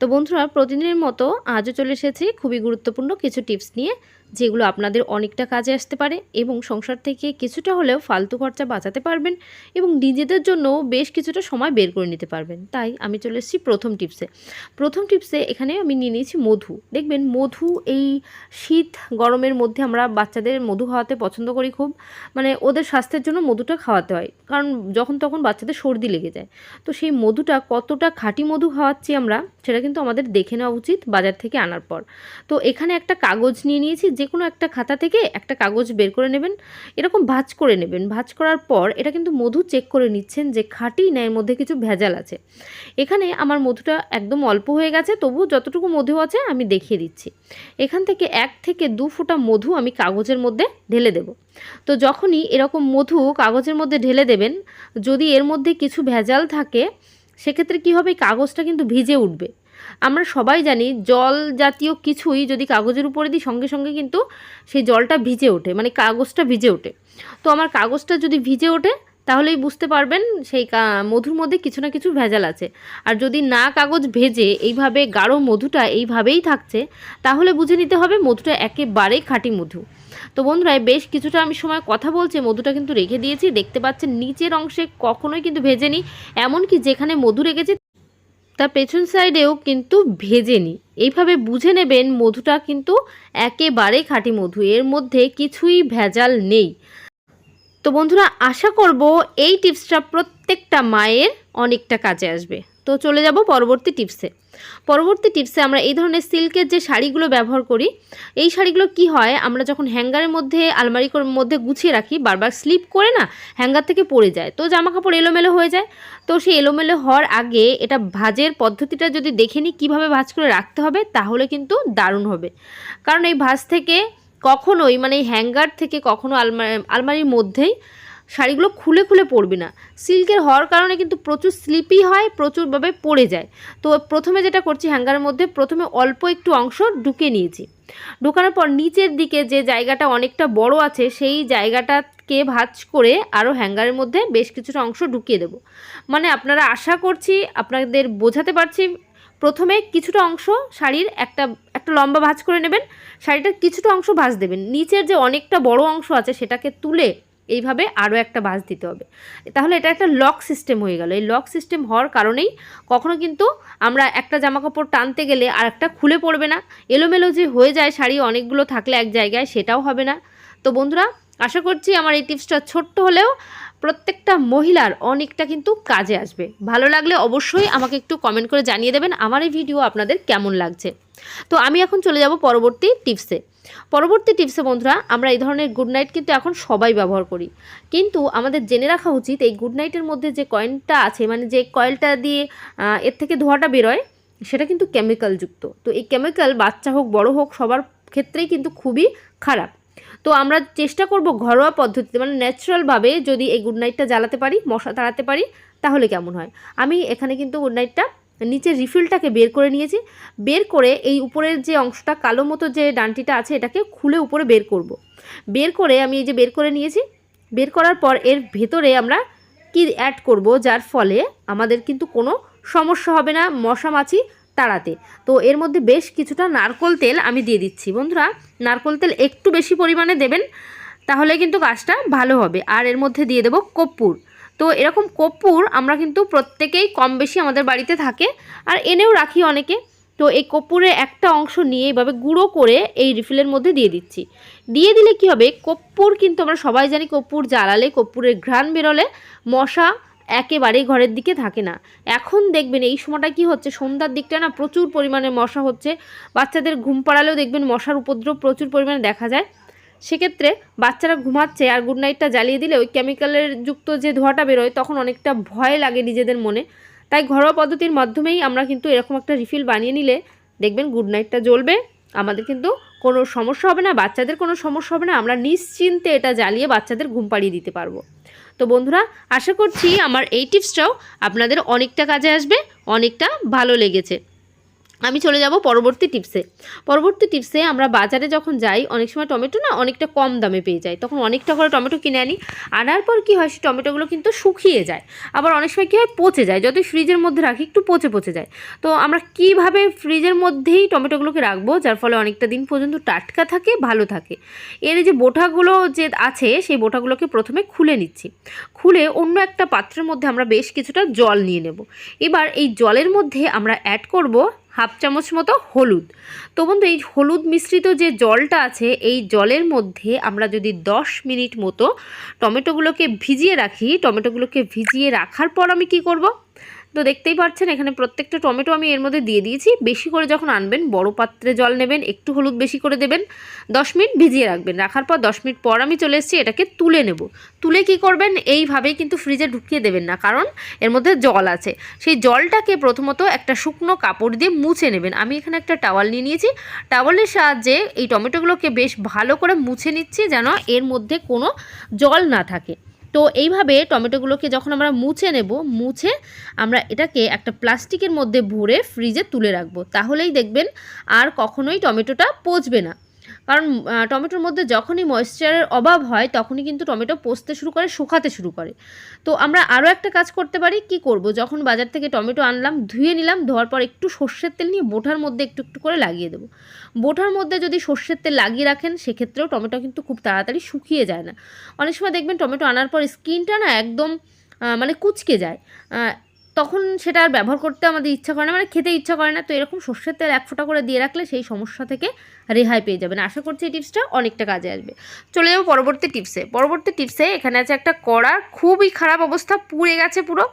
তো বন্ধুরা, প্রতিদিনের মতো আজও চলে এসেছি খুবই গুরুত্বপূর্ণ কিছু টিপস নিয়ে, যেগুলো আপনাদের অনেকটা কাজে আসতে পারে এবং সংসার থেকে কিছুটা হলেও ফালতু খরচা বাঁচাতে পারবেন এবং নিজেদের জন্য বেশ কিছুটা সময় বের করে নিতে পারবেন। তাই আমি চলে এসেছি প্রথম টিপসে। প্রথম টিপসে এখানে আমি নিয়ে নিয়েছি মধু। দেখবেন মধু এই শীত গরমের মধ্যে আমরা বাচ্চাদের মধু খাওয়াতে পছন্দ করি খুব। মানে ওদের স্বাস্থ্যের জন্য মধুটা খাওয়াতে হয়। কারণ যখন তখন বাচ্চাদের সর্দি লেগে যায়। তো সেই মধুটা কতটা খাঁটি মধু খাওয়াচ্ছি আমরা সেটা কিন্তু আমাদের দেখে নেওয়া উচিত বাজার থেকে আনার পর। তো এখানে একটা কাগজ নিয়ে নিয়েছি যে কোনো একটা খাতা থেকে একটা কাগজ বের করে নেবেন। এরকম ভাঁজ করে নেবেন। ভাঁজ করার পর এটা কিন্তু মধু চেক করে নিচ্ছেন যে খাঁটি না এর মধ্যে কিছু ভেজাল আছে। এখানে আমার মধুটা একদম অল্প হয়ে গেছে তবু যতটুকু মধু আছে আমি দেখিয়ে দিচ্ছি। এখান থেকে এক থেকে দু ফোঁটা মধু আমি কাগজের মধ্যে ঢেলে দেব। তো যখনই এরকম মধু কাগজের মধ্যে ঢেলে দেবেন, যদি এর মধ্যে কিছু ভেজাল থাকে, সেক্ষেত্রে কী হবে? কাগজটা কিন্তু ভিজে উঠবে। আমরা সবাই জানি জল জাতীয় কিছুই যদি কাগজের উপরে দিই, সঙ্গে সঙ্গে কিন্তু সেই জলটা ভিজে ওঠে মানে কাগজটা ভিজে ওঠে। তো আমার কাগজটা যদি ভিজে ওঠে, তাহলেই বুঝতে পারবেন সেই মধুর মধ্যে কিছু না কিছু ভেজাল আছে। আর যদি না কাগজ ভেজে এইভাবে গাঢ় মধুটা এইভাবেই থাকছে, তাহলে বুঝে নিতে হবে মধুটা একেবারেই খাঁটি মধু। তো বন্ধুরা, বেশ কিছুটা আমি সময় কথা বলছি, মধুটা কিন্তু রেখে দিয়েছি, দেখতে পাচ্ছেন নিচের অংশে কখনোই কিন্তু ভেজেনি, এমনকি যেখানে মধু রেখেছি তার পেছন সাইডেও কিন্তু ভেজে নিই এইভাবে বুঝে নেবেন মধুটা কিন্তু একেবারে খাঁটি মধু, এর মধ্যে কিছুই ভেজাল নেই। তো বন্ধুরা, আশা করব এই টিপসটা প্রত্যেকটা মায়ের অনেকটা কাজে আসবে। তো চলে যাব পরবর্তী টিপসে। পরবর্তী টিপসে আমরা এই ধরনের সিল্কের যে শাড়িগুলো ব্যবহার করি, এই শাড়িগুলো কি হয়? আমরা যখন হ্যাঙ্গারের মধ্যে আলমারি মধ্যে গুছিয়ে রাখি, বারবার স্লিপ করে না হ্যাঙ্গার থেকে পড়ে যায়, তো জামা কাপড় এলোমেলো হয়ে যায়। তো সেই এলোমেলো হওয়ার আগে এটা ভাজের পদ্ধতিটা যদি দেখে নিই, কীভাবে ভাজ করে রাখতে হবে, তাহলে কিন্তু দারুণ হবে। কারণ এই ভাজ থেকে কখনোই মানে হ্যাঙ্গার থেকে কখনো আলমারি আলমারির মধ্যেই শাড়িগুলো খুলে খুলে পড়বে না। সিল্কের হওয়ার কারণে কিন্তু প্রচুর স্লিপি হয়, প্রচুরভাবে পড়ে যায়। তো প্রথমে যেটা করছি, হ্যাঙ্গারের মধ্যে প্রথমে অল্প একটু অংশ ঢুকে নিয়েছি। ঢোকানোর পর নিচের দিকে যে জায়গাটা অনেকটা বড় আছে, সেই জায়গাটাকে ভাজ করে আরও হ্যাঙ্গারের মধ্যে বেশ কিছুটা অংশ ঢুকিয়ে দেব। মানে আপনারা আশা করছি, আপনাদের বোঝাতে পারছি, প্রথমে কিছুটা অংশ শাড়ির একটা একটা লম্বা ভাজ করে নেবেন, শাড়িটার কিছুটা অংশ ভাজ দেবেন। নিচের যে অনেকটা বড় অংশ আছে, সেটাকে তুলে এইভাবে আরও একটা বাস দিতে হবে। তাহলে এটা একটা লক সিস্টেম হয়ে গেল। এই লক সিস্টেম হওয়ার কারণেই কখনো কিন্তু আমরা একটা জামা কাপড় টানতে গেলে আর একটা খুলে পড়বে না। এলোমেলো যে হয়ে যায় শাড়ি অনেকগুলো থাকলে এক জায়গায় সেটাও হবে না। তো বন্ধুরা, আশা করছি আমার এই টিপসটা ছোট্ট হলেও প্রত্যেকটা মহিলার অনেকটা কিন্তু কাজে আসবে। ভালো লাগলে অবশ্যই আমাকে একটু কমেন্ট করে জানিয়ে দেবেন আমার এই ভিডিও আপনাদের কেমন লাগছে। তো আমি এখন চলে যাব পরবর্তী টিপসে। পরবর্তী টিপসে বন্ধুরা, আমরা এই ধরনের গুড নাইট কিন্তু এখন সবাই ব্যবহার করি। কিন্তু আমাদের জেনে রাখা উচিত, এই গুড নাইটের মধ্যে যে কয়েনটা আছে মানে যে কয়েলটা দিয়ে এর থেকে ধোঁয়াটা বেরোয়, সেটা কিন্তু কেমিক্যালযুক্ত তো এই কেমিক্যাল বাচ্চা হোক, বড় হোক, সবার ক্ষেত্রেই কিন্তু খুবই খারাপ। তো আমরা চেষ্টা করব ঘরোয়া পদ্ধতিতে মানে ন্যাচারালভাবে যদি এই গুড নাইটটা জ্বালাতে পারি, মশা তাড়াতে পারি, তাহলে কেমন হয়? আমি এখানে কিন্তু গুড নাইটটা নিচের রিফিলটাকে বের করে নিয়েছি। বের করে এই উপরের যে অংশটা, কালো মতো যে ডানটিটা আছে, এটাকে খুলে উপরে বের করব। বের করে আমি এই যে বের করে নিয়েছি, বের করার পর এর ভেতরে আমরা কি অ্যাড করব? যার ফলে আমাদের কিন্তু কোনো সমস্যা হবে না মশা মাছি তাড়াতে। তো এর মধ্যে বেশ কিছুটা নারকোল তেল আমি দিয়ে দিচ্ছি। বন্ধুরা, নারকোল তেল একটু বেশি পরিমাণে দেবেন, তাহলে কিন্তু কাজটা ভালো হবে। আর এর মধ্যে দিয়ে দেব কর্পূর। তো এরকম কর্পূর আমরা কিন্তু প্রত্যেকেই কম বেশি আমাদের বাড়িতে থাকে আর এনেও রাখি অনেকে। তো এই কর্পূরের একটা অংশ নিয়ে এইভাবে গুঁড়ো করে এই রিফিলের মধ্যে দিয়ে দিচ্ছি। দিয়ে দিলে কি হবে? কর্পূর কিন্তু আমরা সবাই জানি কর্পূর জ্বালালে, কর্পূরের ঘ্রাণ বেরোলে মশা একেবারেই ঘরের দিকে থাকে না। এখন দেখবেন এই সময়টা কি হচ্ছে? সন্ধ্যার দিকটা না প্রচুর পরিমাণে মশা হচ্ছে। বাচ্চাদের ঘুম পাড়ালেও দেখবেন মশার উপদ্রব প্রচুর পরিমাণে দেখা যায়। সেক্ষেত্রে বাচ্চারা ঘুমাচ্ছে আর গুড নাইটটা জ্বালিয়ে দিলে ওই কেমিক্যালের যুক্ত যে ধোঁয়াটা বেরোয়, তখন অনেকটা ভয় লাগে নিজেদের মনে। তাই ঘরোয়া পদ্ধতির মাধ্যমেই আমরা কিন্তু এরকম একটা রিফিল বানিয়ে নিলে দেখবেন গুড নাইটটা জ্বলবে। আমাদের কিন্তু কোনো সমস্যা হবে না, বাচ্চাদের কোনো সমস্যা হবে না, আমরা নিশ্চিন্তে এটা জ্বালিয়ে বাচ্চাদের ঘুম পাড়িয়ে দিতে পারব। তো বন্ধুরা, আশা করছি আমার এই টিপসটাও আপনাদের অনেকটা কাজে আসবে, অনেকটা ভালো লেগেছে। আমি চলে যাব পরবর্তী টিপসে পরবর্তী টিপসে আমরা বাজারে যখন যাই, অনেক সময় টমেটো না অনেকটা কম দামে পেয়ে যাই। তখন অনেকটা করে টমেটো কিনে আনি। আনার পর কী হয়, সে টমেটোগুলো কিন্তু শুকিয়ে যায়। আবার অনেক সময় কী হয়, পচে যায়। যতই ফ্রিজের মধ্যে রাখি, একটু পচে পচে যায়। তো আমরা কীভাবে ফ্রিজের মধ্যেই টমেটোগুলোকে রাখব, যার ফলে অনেকটা দিন পর্যন্ত টাটকা থাকে, ভালো থাকে। এর যে বোটাগুলো যে আছে, সেই বোটাগুলোকে প্রথমে খুলে নিচ্ছি। খুলে অন্য একটা পাত্রের মধ্যে আমরা বেশ কিছুটা জল নিয়ে নেব। এবার এই জলের মধ্যে আমরা অ্যাড করব হাফ চামচ মতো হলুদ। তো বন্ধু, এই হলুদ মিশ্রিত যে জলটা আছে, এই জলের মধ্যে আমরা যদি 10 মিনিট মতো টমেটোগুলোকে ভিজিয়ে রাখি, টমেটোগুলোকে ভিজিয়ে রাখার পর আমি কী করব? তো দেখতেই পাচ্ছেন, এখানে প্রত্যেকটা টমেটো আমি এর মধ্যে দিয়ে দিয়েছি। বেশি করে যখন আনবেন, বড় পাত্রে জল নেবেন, একটু হলুদ বেশি করে দেবেন, দশ মিনিট ভিজিয়ে রাখবেন। রাখার পর দশ মিনিট পর আমি চলে এসেছি এটাকে তুলে নেব। তুলে কি করবেন? এইভাবেই কিন্তু ফ্রিজে ঢুকিয়ে দেবেন না, কারণ এর মধ্যে জল আছে। সেই জলটাকে প্রথমত একটা শুকনো কাপড় দিয়ে মুছে নেবেন। আমি এখানে একটা টাওয়াল নিয়ে নিয়েছি। টাওয়ালের সাহায্যে এই টমেটোগুলোকে বেশ ভালো করে মুছে নিচ্ছি যেন এর মধ্যে কোনো জল না থাকে। তো এইভাবে টমেটোগুলোকে যখন আমরা মুছে নেব, মুছে আমরা এটাকে একটা প্লাস্টিকের মধ্যে ভরে ফ্রিজে তুলে রাখব। তাহলেই দেখবেন আর কখনোই টমেটোটা পচবে না। কারণ টমেটোর মধ্যে যখনই ময়েশ্চারের অভাব হয়, তখনই কিন্তু টমেটো পচতে শুরু করে, শুকাতে শুরু করে। তো আমরা আরও একটা কাজ করতে পারি, কি করব? যখন বাজার থেকে টমেটো আনলাম, ধুয়ে নিলাম, ধোয়ার পর একটু সর্ষের তেল নিয়ে বোঠার মধ্যে একটু একটু করে লাগিয়ে দেবো। বোঠার মধ্যে যদি সর্ষের তেল লাগিয়ে রাখেন, সেক্ষেত্রেও টমেটো কিন্তু খুব তাড়াতাড়ি শুকিয়ে যায় না। অনেক সময় দেখবেন টমেটো আনার পর স্কিনটা না একদম মানে কুচকে যায়। তখন সেটা আর ব্যবহার করতে আমাদের ইচ্ছা করে না মানে খেতে ইচ্ছা করে না। তো এরকম সর্ষের তেল এক ফোঁটা করে দিয়ে রাখলে সেই সমস্যা থেকে রেহাই পেয়ে যাবেন। আশা করছি এই টিপসটা অনেকটা কাজে আসবে। চলে যাব পরবর্তী টিপসে। পরবর্তী টিপসে এখানে আছে একটা কড়া, খুবই খারাপ অবস্থা, পুড়ে গেছে পুরো।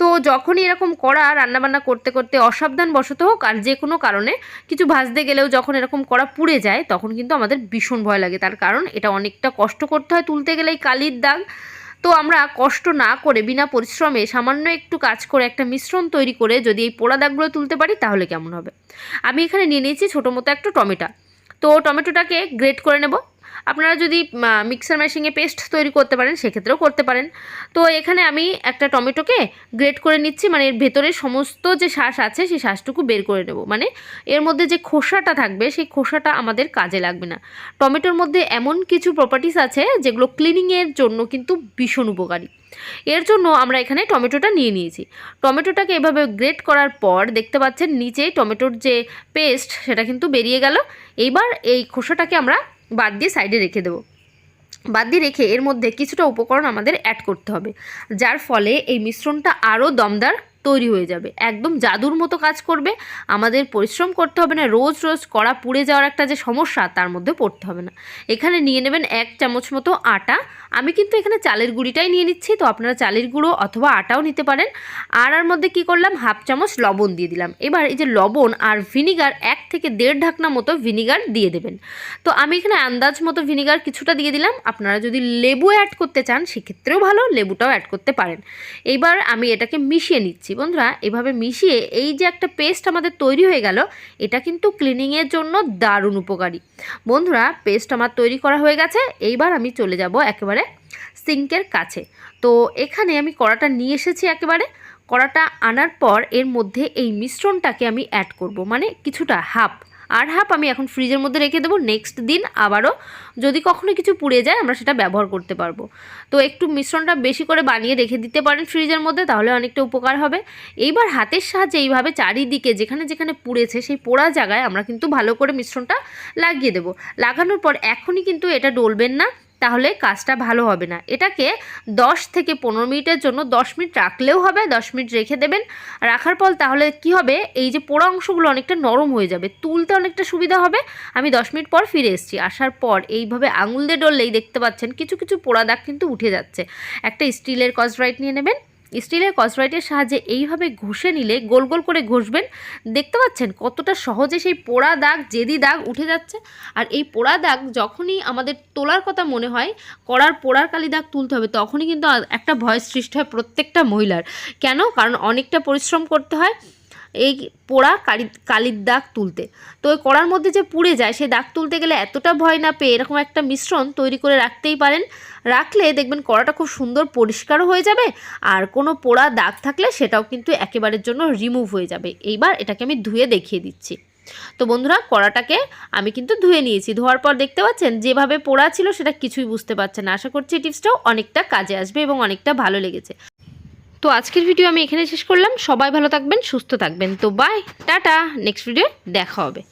তো যখনই এরকম কড়া রান্নাবান্না করতে করতে অসাবধান বশত হোক আর যে কোনো কারণে কিছু ভাজতে গেলেও যখন এরকম কড়া পুড়ে যায়, তখন কিন্তু আমাদের ভীষণ ভয় লাগে। তার কারণ এটা অনেকটা কষ্ট করতে হয় তুলতে গেলে এই কালির দাগ। তো আমরা কষ্ট না করে বিনা পরিশ্রমে সামান্য একটু কাজ করে একটা মিশ্রণ তৈরি করে যদি এই পোড়া দাগগুলো তুলতে পারি, তাহলে কেমন হবে? আমি এখানে নিয়ে নিয়েছি ছোটো মতো একটা টমেটো। তো টমেটোটাকে গ্রেট করে নেব। আপনারা যদি মিক্সার মেশিনে পেস্ট তৈরি করতে পারেন, সেক্ষেত্রেও করতে পারেন। তো এখানে আমি একটা টমেটোকে গ্রেট করে নিচ্ছি মানে এর ভেতরে সমস্ত যে শ্বাস আছে, সেই শ্বাসটুকু বের করে নেব। মানে এর মধ্যে যে খোসাটা থাকবে, সেই খোসাটা আমাদের কাজে লাগবে না। টমেটোর মধ্যে এমন কিছু প্রপার্টিস আছে, যেগুলো ক্লিনিংয়ের জন্য কিন্তু ভীষণ উপকারী। এর জন্য আমরা এখানে টমেটোটা নিয়ে নিয়েছি। টমেটোটাকে এভাবে গ্রেট করার পর দেখতে পাচ্ছেন, নিচে টমেটোর যে পেস্ট সেটা কিন্তু বেরিয়ে গেল। এইবার এই খোসাটাকে আমরা বাদ দিয়ে সাইডে রেখে দেবো। বাদ দিয়ে রেখে এর মধ্যে কিছুটা উপকরণ আমাদের অ্যাড করতে হবে, যার ফলে এই মিশ্রণটা আরও দমদার তৈরি হয়ে যাবে। একদম জাদুর মতো কাজ করবে। আমাদের পরিশ্রম করতে হবে না, রোজ রোজ কড়া পুড়ে যাওয়ার একটা যে সমস্যা, তার মধ্যে পড়তে হবে না। এখানে নিয়ে নেবেন এক চামচ মতো আটা। আমি কিন্তু এখানে চালের গুঁড়িটাই নিয়ে নিচ্ছি, তো আপনারা চালের গুঁড়ো অথবা আটাও নিতে পারেন। আর আর মধ্যে কি করলাম? হাফ চামচ লবণ দিয়ে দিলাম। এবার এই যে লবণ আর ভিনিগার, এক থেকে দেড় ঢাকনা মতো ভিনিগার দিয়ে দেবেন। তো আমি এখানে আন্দাজ মতো ভিনিগার কিছুটা দিয়ে দিলাম। আপনারা যদি লেবু অ্যাড করতে চান, সেক্ষেত্রেও ভালো, লেবুটাও অ্যাড করতে পারেন। এইবার আমি এটাকে মিশিয়ে নিচ্ছি। বন্ধুরা, এভাবে মিশিয়ে এই যে একটা পেস্ট আমাদের তৈরি হয়ে গেল, এটা কিন্তু ক্লিনিংয়ের জন্য দারুণ উপকারী। বন্ধুরা পেস্ট আমার তৈরি করা হয়ে গেছে, এইবার আমি চলে যাব একেবারে সিঙ্কের কাছে। তো এখানে আমি কড়াটা নিয়ে এসেছি একেবারে। কড়াটা আনার পর এর মধ্যে এই মিশ্রণটাকে আমি অ্যাড করব মানে কিছুটা হাফ আর হাফ আমি এখন ফ্রিজের মধ্যে রেখে দেবো। নেক্সট দিন আবারও যদি কখনো কিছু পুড়ে যায়, আমরা সেটা ব্যবহার করতে পারব। তো একটু মিশ্রণটা বেশি করে বানিয়ে রেখে দিতে পারেন ফ্রিজের মধ্যে, তাহলে অনেকটা উপকার হবে। এইবার হাতের সাহায্যে এইভাবে চারিদিকে যেখানে যেখানে পুড়েছে, সেই পোড়া জায়গায় আমরা কিন্তু ভালো করে মিশ্রণটা লাগিয়ে দেবো। লাগানোর পর এখনই কিন্তু এটা ডলবেন না। তাহলে কাজটা ভালো হবে না। এটাকে 10 থেকে পনেরো মিনিটের জন্য 10 মিনিট রাখলেও হবে 10 মিনিট রেখে দেবেন। রাখার পর তাহলে কি হবে? এই যে পোড়া অংশগুলো অনেকটা নরম হয়ে যাবে, তুলতে অনেকটা সুবিধা হবে। আমি 10 মিনিট পর ফিরে এসেছি। আসার পর এইভাবে আঙুল দিয়ে ডললেই দেখতে পাচ্ছেন, কিছু কিছু পোড়া দাগ কিন্তু উঠে যাচ্ছে। একটা স্টিলের কসব্রাইট নিয়ে নেবেন। স্টিলের কসরাইটের সাহায্যে এইভাবে ঘষে নিলে গোল গোল করে ঘষবেন। দেখতে পাচ্ছেন কতটা সহজে সেই পোড়া দাগ, জেদি দাগ উঠে যাচ্ছে। আর এই পোড়া দাগ যখনই আমাদের তোলার কথা মনে হয় করার পোড়ার কালি দাগ তুলতে হবে, তখনই কিন্তু একটা ভয় সৃষ্টি হয় প্রত্যেকটা মহিলার। কেন? কারণ অনেকটা পরিশ্রম করতে হয়। এই পোড়া কালি, কালির দাগ তুলতে। তো ওই কড়ার মধ্যে যে পুড়ে যায়, সেই দাগ তুলতে গেলে এতটা ভয় না পেয়ে এরকম একটা মিশ্রণ তৈরি করে রাখতেই পারেন। রাখলে দেখবেন কড়াটা খুব সুন্দর পরিষ্কারও হয়ে যাবে আর কোনো পোড়া দাগ থাকলে সেটাও কিন্তু একেবারের জন্য রিমুভ হয়ে যাবে। এইবার এটাকে আমি ধুয়ে দেখিয়ে দিচ্ছি। তো বন্ধুরা, কড়াটাকে আমি কিন্তু ধুয়ে নিয়েছি। ধোয়ার পর দেখতে পাচ্ছেন, যেভাবে পোড়া ছিল সেটা কিছুই বুঝতে পারছেন আশা করছি টিপসটাও অনেকটা কাজে আসবে এবং অনেকটা ভালো লেগেছে। তো আজকের ভিডিও আমি এখানে শেষ করলাম। সবাই ভালো থাকবেন, সুস্থ থাকবেন। তো বাই টাটা। নেক্সট ভিডিও দেখা হবে।